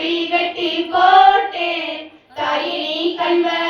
குறி கட்டி போட்டேன் தாயினி கண்வர்